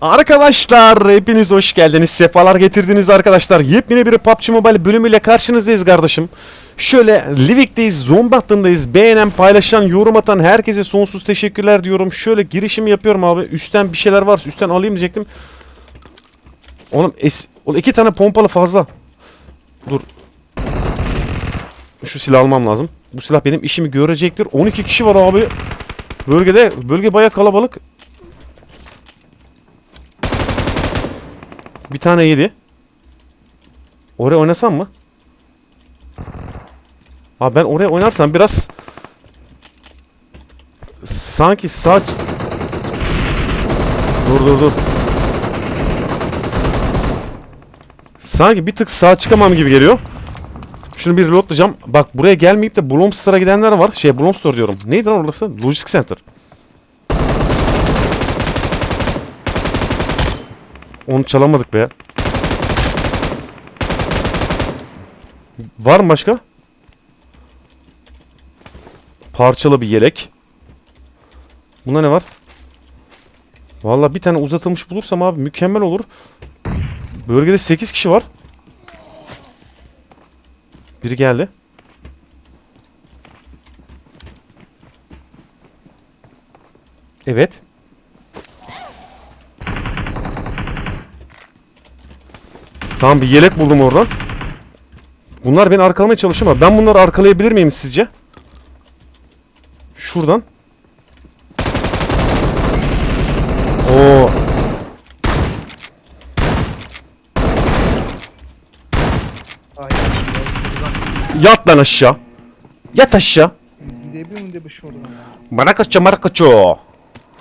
Arkadaşlar hepiniz hoş geldiniz. Sefalar getirdiniz arkadaşlar. Yepyeni bir PUBG Mobile bölümüyle karşınızdayız kardeşim. Şöyle Livik'teyiz, zombi hattındayız. Beğenen, paylaşan, yorum atan herkese sonsuz teşekkürler diyorum. Şöyle girişimi yapıyorum abi. Üstten bir şeyler var. Üstten alayım diyecektim. Oğlum, es Oğlum iki tane pompalı fazla. Dur. Şu silah almam lazım. Bu silah benim işimi görecektir. 12 kişi var abi. Bölgede, bölge baya kalabalık. Bir tane yedi. Oraya oynasam mı? Abi ben oraya oynarsam biraz sanki sağ Dur dur dur. Sanki bir tık sağ çıkamam gibi geliyor. Şunu bir reloadlayacağım. Bak buraya gelmeyip de Blomster'a gidenler var. Şey Blomster diyorum. Neydi lan orası? Logistics Center. Onu çalamadık be. Var mı başka? Parçalı bir yelek. Bunda ne var? Vallahi bir tane uzatılmış bulursam abi mükemmel olur. Bölgede 8 kişi var. Biri geldi. Evet. Tamam bir yelek buldum oradan. Bunlar beni arkalamaya çalışıyor ama ben bunları arkalayabilir miyim sizce? Şuradan. Oo. Yat lan aşağı. Yat aşağı. Başım oradan ya. Marakaço marakaço.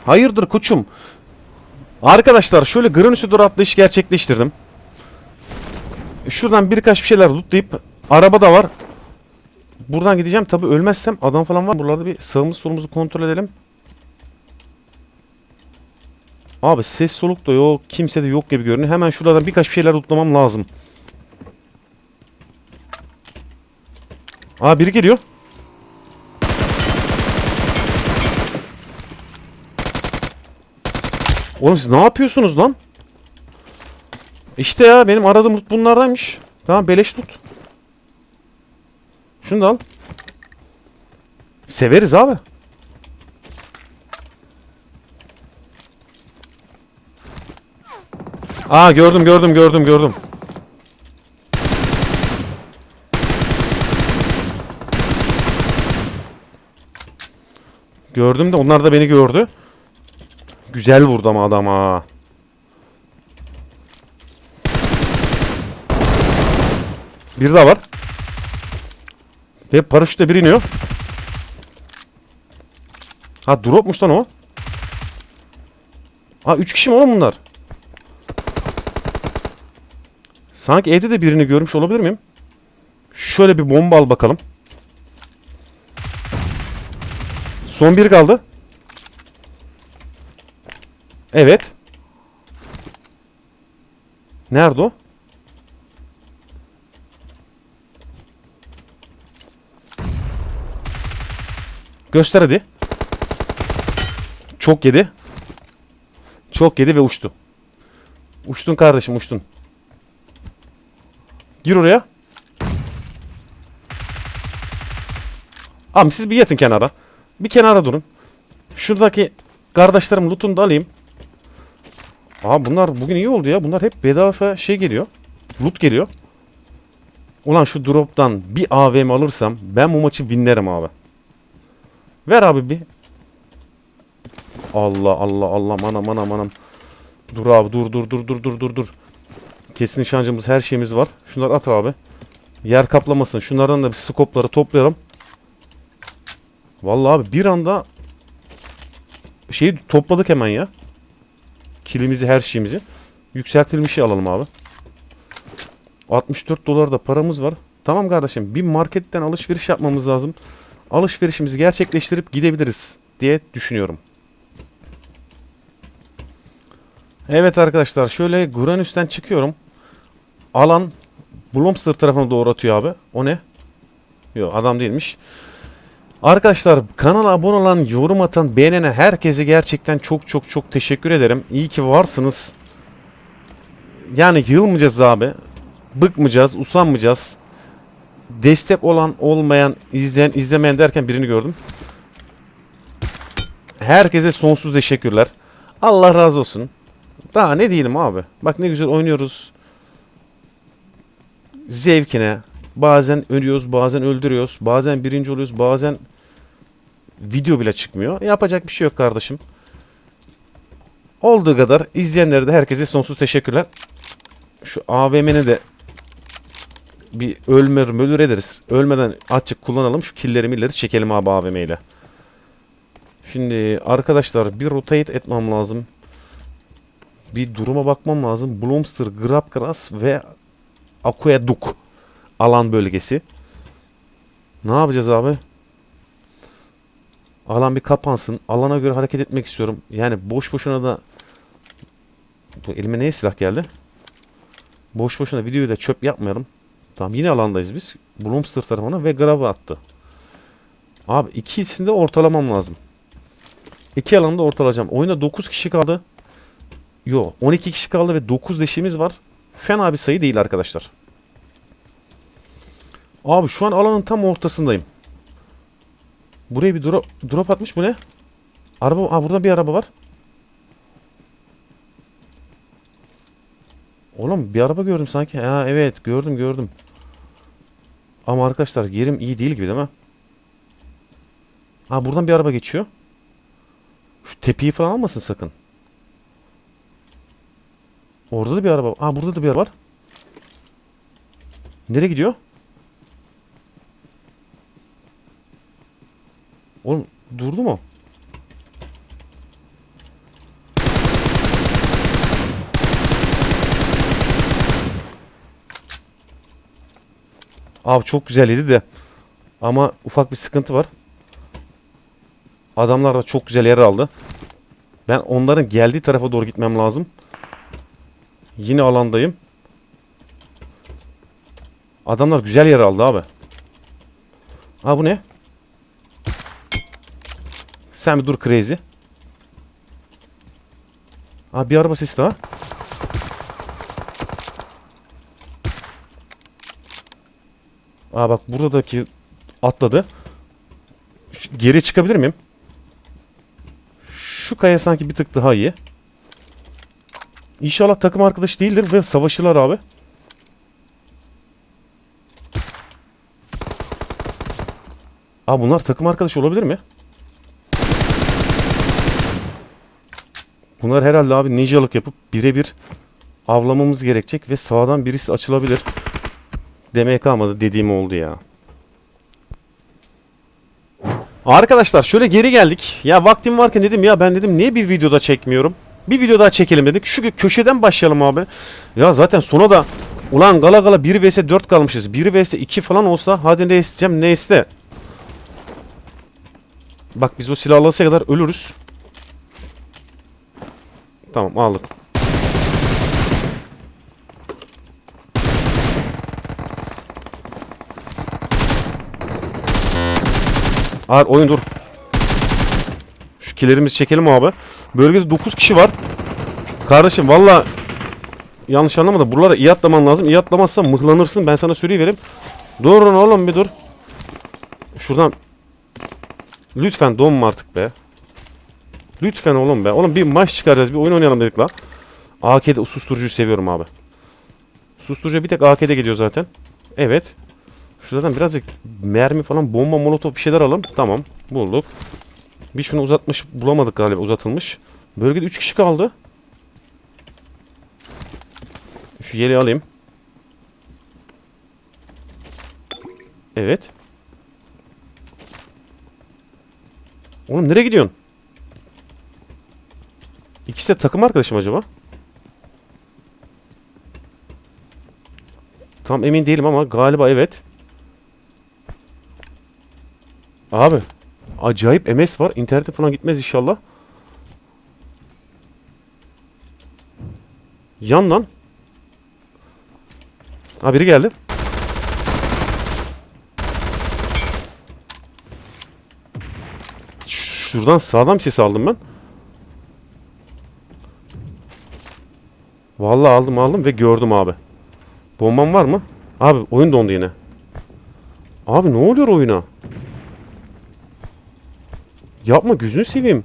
Hayırdır koçum? Arkadaşlar şöyle Granus'a doğru atlayış gerçekleştirdim. Şuradan birkaç bir şeyler lootlayıp araba da var. Buradan gideceğim tabi ölmezsem adam falan var. Buralarda bir sağımızı solumuzu kontrol edelim. Abi ses soluk da yok. Kimse de yok gibi görünüyor. Hemen şuradan birkaç bir şeyler lootlamam lazım. Aa biri geliyor. Oğlum siz ne yapıyorsunuz lan? İşte ya benim aradığım loot bunlardaymış. Tamam beleş loot. Şunu da al. Severiz abi. Aa gördüm gördüm gördüm gördüm. Gördüm de onlar da beni gördü. Güzel vurdu ama adam ha. Bir daha var. Ve paraşütle bir iniyor. Ha dropmuş lan o. Ha 3 kişi mi oğlum bunlar? Sanki evde de birini görmüş olabilir miyim? Şöyle bir bomba al bakalım. Son bir kaldı. Evet. Nerede o? Göster hadi. Çok yedi. Çok yedi ve uçtu. Uçtun kardeşim uçtun. Gir oraya. Abi siz bir yatın kenara. Bir kenara durun. Şuradaki kardeşlerim loot'unu da alayım. Aa bunlar bugün iyi oldu ya. Bunlar hep bedava şey geliyor. Loot geliyor. Ulan şu drop'tan bir AVM alırsam ben bu maçı winlerim abi. Ver abi bir. Allah Allah Allah manam manam manam. Dur abi dur dur dur dur dur dur dur. Kesin nişancımız her şeyimiz var. Şunları at abi. Yer kaplamasın. Şunlardan da bir skopları toplayalım. Vallahi abi bir anda şeyi topladık hemen ya. Kilimizi her şeyimizi. Yükseltilmişi alalım abi. 64 dolar da paramız var. Tamam kardeşim bir marketten alışveriş yapmamız lazım. Alışverişimizi gerçekleştirip gidebiliriz diye düşünüyorum. Evet arkadaşlar şöyle Guranüs'ten çıkıyorum. Alan Blomster tarafına doğru atıyor abi. O ne? Yok adam değilmiş. Arkadaşlar kanala abone olan, yorum atan, beğenen herkese gerçekten çok çok çok teşekkür ederim. İyi ki varsınız. Yani yılmayacağız abi. Bıkmayacağız, usanmayacağız. Destek olan, olmayan, izleyen, izlemeyen derken birini gördüm. Herkese sonsuz teşekkürler. Allah razı olsun. Daha ne diyelim abi. Bak ne güzel oynuyoruz. Zevkine. Bazen ölüyoruz, bazen öldürüyoruz. Bazen birinci oluyoruz, bazen video bile çıkmıyor. Yapacak bir şey yok kardeşim. Olduğu kadar izleyenlere de herkese sonsuz teşekkürler. Şu AVM'ni de bir ölmer ölür ederiz. Ölmeden açık kullanalım. Şu killeri milleri çekelim abi AVM ile. Şimdi arkadaşlar bir rotate etmem lazım. Bir duruma bakmam lazım. Bloomster, Grabgrass ve Aqueduct alan bölgesi. Ne yapacağız abi? Alan bir kapansın. Alana göre hareket etmek istiyorum. Yani boş boşuna da Bu elime neye silah geldi? Boş boşuna videoyu da çöp yapmayalım. Tamam yine alandayız biz. Bloomster tarafına ve Grab'a attı. Abi ikisini de ortalamam lazım. İki alanda ortalayacağım. Oyunda 9 kişi kaldı. Yo 12 kişi kaldı ve 9 leşimiz var. Fena bir sayı değil arkadaşlar. Abi şu an alanın tam ortasındayım. Buraya bir drop, drop atmış bu ne? Araba, aa burada bir araba var. Oğlum bir araba gördüm sanki. Ha evet gördüm gördüm. Ama arkadaşlar yerim iyi değil gibi değil mi? Ha buradan bir araba geçiyor. Şu tepeyi falan almasın sakın. Orada da bir araba. Ha burada da bir araba var. Nereye gidiyor? Oğlum durdu mu? Abi çok güzeldi de. Ama ufak bir sıkıntı var. Adamlar da çok güzel yer aldı. Ben onların geldiği tarafa doğru gitmem lazım. Yine alandayım. Adamlar güzel yer aldı abi. Ha bu ne? Sen bir dur crazy. Ha bir araba sesi daha. Aa bak buradaki atladı. Geri çıkabilir miyim? Şu kaya sanki bir tık daha iyi. İnşallah takım arkadaş değildir ve savaşırlar abi. Aa bunlar takım arkadaş olabilir mi? Bunlar herhalde abi ninjalık yapıp birebir avlamamız gerekecek ve sağdan birisi açılabilir. Demeye kalmadı dediğim oldu ya. Arkadaşlar şöyle geri geldik. Ya vaktim varken dedim ya ben dedim niye bir videoda çekmiyorum? Bir video daha çekelim dedik. Şu kö- köşeden başlayalım abi. Ya zaten sona da ulan gala gala 1 vs 4 kalmışız. 1 vs 2 falan olsa hadi ne isteyeceğim ne iste. Bak biz o silahı alasıya kadar ölürüz. Tamam aldık. Ağır oyun dur. Şu kilerimizi çekelim abi. Bölgede 9 kişi var. Kardeşim valla yanlış anlama da buralara iyi atlaman lazım. İyi atlamazsan mıhlanırsın. Ben sana söyleyiverim. Durun oğlum bir dur. Şuradan Lütfen donma artık be. Lütfen oğlum be. Oğlum bir maç çıkaracağız. Bir oyun oynayalım dedik la. AK'de susturucuyu seviyorum abi. Susturucu bir tek AK'de geliyor zaten. Evet. Şuradan birazcık mermi falan bomba molotof bir şeyler alalım. Tamam. Bulduk. Bir şunu uzatmış bulamadık galiba uzatılmış. Bölgede 3 kişi kaldı. Şu yeri alayım. Evet. Oğlum nereye gidiyorsun? İkisi de takım arkadaşım acaba? Tam emin değilim ama galiba evet. Abi. Acayip MS var. İnternete falan gitmez inşallah. Yan lan. Ha biri geldi. şuradan sağdan ses aldım ben. Vallahi aldım aldım ve gördüm abi. Bombam var mı? Abi oyun dondu yine. Abi ne oluyor oyuna? Yapma gözünü seveyim.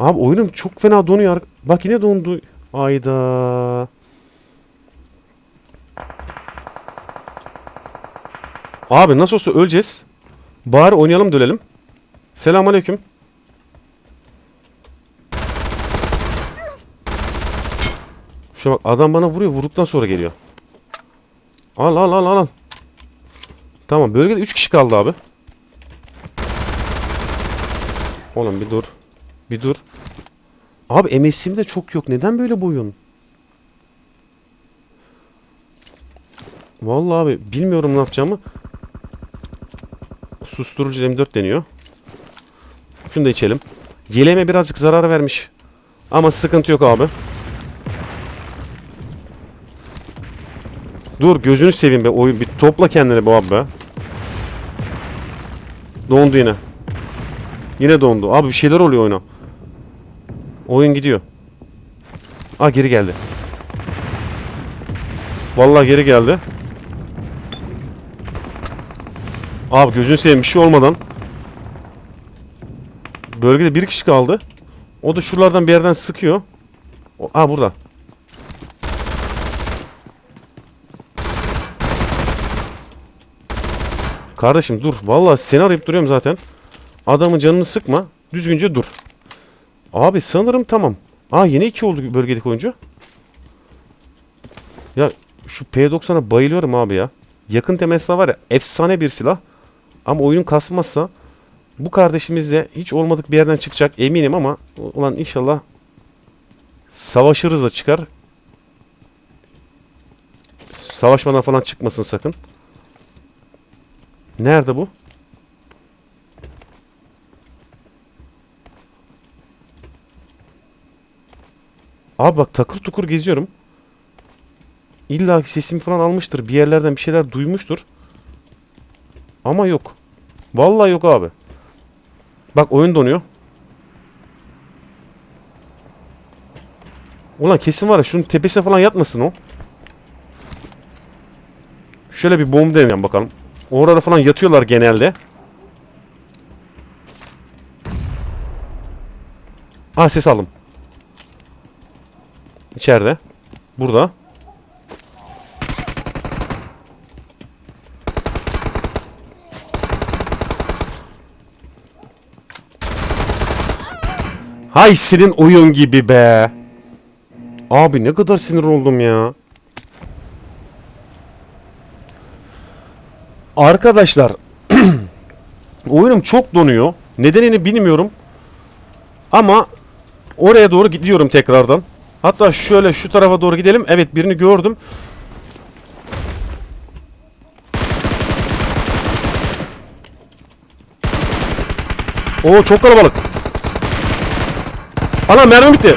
Abi oyunum çok fena donuyor. Bak yine dondu. Ayda. Abi nasıl olsa öleceğiz. Bari oynayalım dönelim. Selamünaleyküm. Şu bak adam bana vuruyor vurduktan sonra geliyor. Al al al al. Tamam bölgede 3 kişi kaldı abi. Oğlum bir dur. Bir dur. Abi MS'im de çok yok. Neden böyle bu oyun? Vallahi abi bilmiyorum ne yapacağımı. Susturucu M4 deniyor. Şunu da içelim. Yeleğime birazcık zarar vermiş. Ama sıkıntı yok abi. Dur gözünü seveyim be oyun. Bir topla kendini be abi be. Dondu yine. Yine dondu. Abi bir şeyler oluyor oyuna. Oyun gidiyor. Aa geri geldi. Vallahi geri geldi. Abi gözünü seveyim bir şey olmadan. Bölgede bir kişi kaldı. O da şuralardan bir yerden sıkıyor. Aa burada. Kardeşim dur. Vallahi seni arayıp duruyorum zaten. Adamın canını sıkma. Düzgünce dur. Abi sanırım tamam. Aa yine iki oldu bölgedeki oyuncu. Ya şu P90'a bayılıyorum abi ya. Yakın temasla var ya efsane bir silah. Ama oyun kasmazsa bu kardeşimiz de hiç olmadık bir yerden çıkacak eminim ama ulan inşallah savaşırız da çıkar. Savaşmadan falan çıkmasın sakın. Nerede bu? Abi bak takır tukur geziyorum. İlla sesimi falan almıştır. Bir yerlerden bir şeyler duymuştur. Ama yok. Vallahi yok abi. Bak oyun donuyor. Ulan kesin var ya şunun tepesine falan yatmasın o. Şöyle bir bomba deneyelim bakalım. Orada falan yatıyorlar genelde. Ha ses aldım. İçeride. Burada. Hay senin oyun gibi be. Abi ne kadar sinir oldum ya. Arkadaşlar oyunum çok donuyor. Nedenini bilmiyorum. Ama oraya doğru gidiyorum tekrardan. Hatta şöyle şu tarafa doğru gidelim. Evet birini gördüm. Oo çok kalabalık. Ana mermi bitti.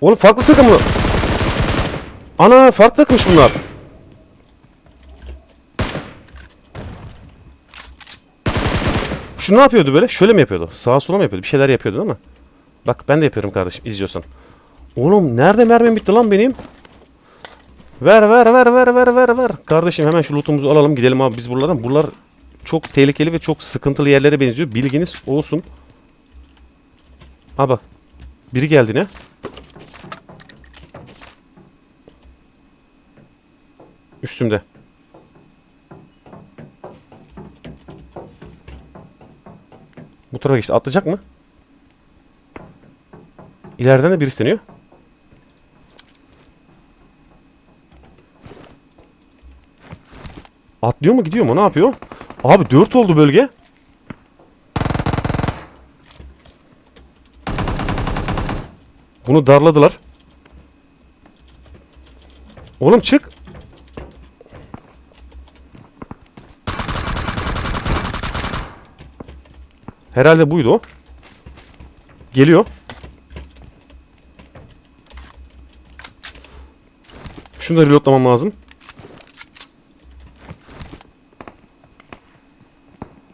Oğlum farklı takım mı? Ana farklı takmış bunlar. Şu ne yapıyordu böyle? Şöyle mi yapıyordu? Sağa sola mı yapıyordu? Bir şeyler yapıyordu değil mi? Bak ben de yapıyorum kardeşim izliyorsan. Oğlum nerede mermim bitti lan benim? Ver ver ver ver ver ver ver. Kardeşim hemen şu lootumuzu alalım gidelim abi biz buralardan. Buralar çok tehlikeli ve çok sıkıntılı yerlere benziyor. Bilginiz olsun. Ha bak. Biri geldi ne? Üstümde. Bu tarafa geçti. Atlayacak mı? İleriden de biri isteniyor. Atlıyor mu gidiyor mu? Ne yapıyor? Abi 4 oldu bölge. Bunu darladılar. Oğlum çık. Herhalde buydu o. Geliyor. Şunu da reloadlamam lazım.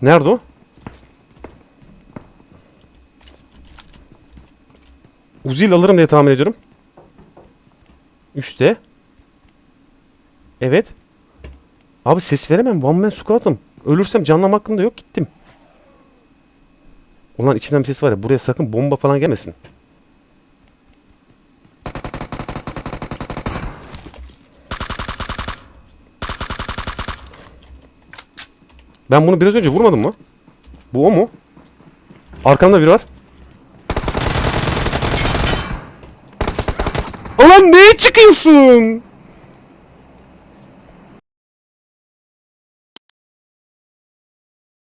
Nerede o? Uzil alırım diye tahmin ediyorum. Üçte. Evet. Abi ses veremem. One man squat'ım. Ölürsem canlam hakkım da yok. Gittim. Ulan içinden bir ses var ya. Buraya sakın bomba falan gelmesin. Ben bunu biraz önce vurmadım mı? Bu o mu? Arkamda biri var. Ulan neye çıkıyorsun?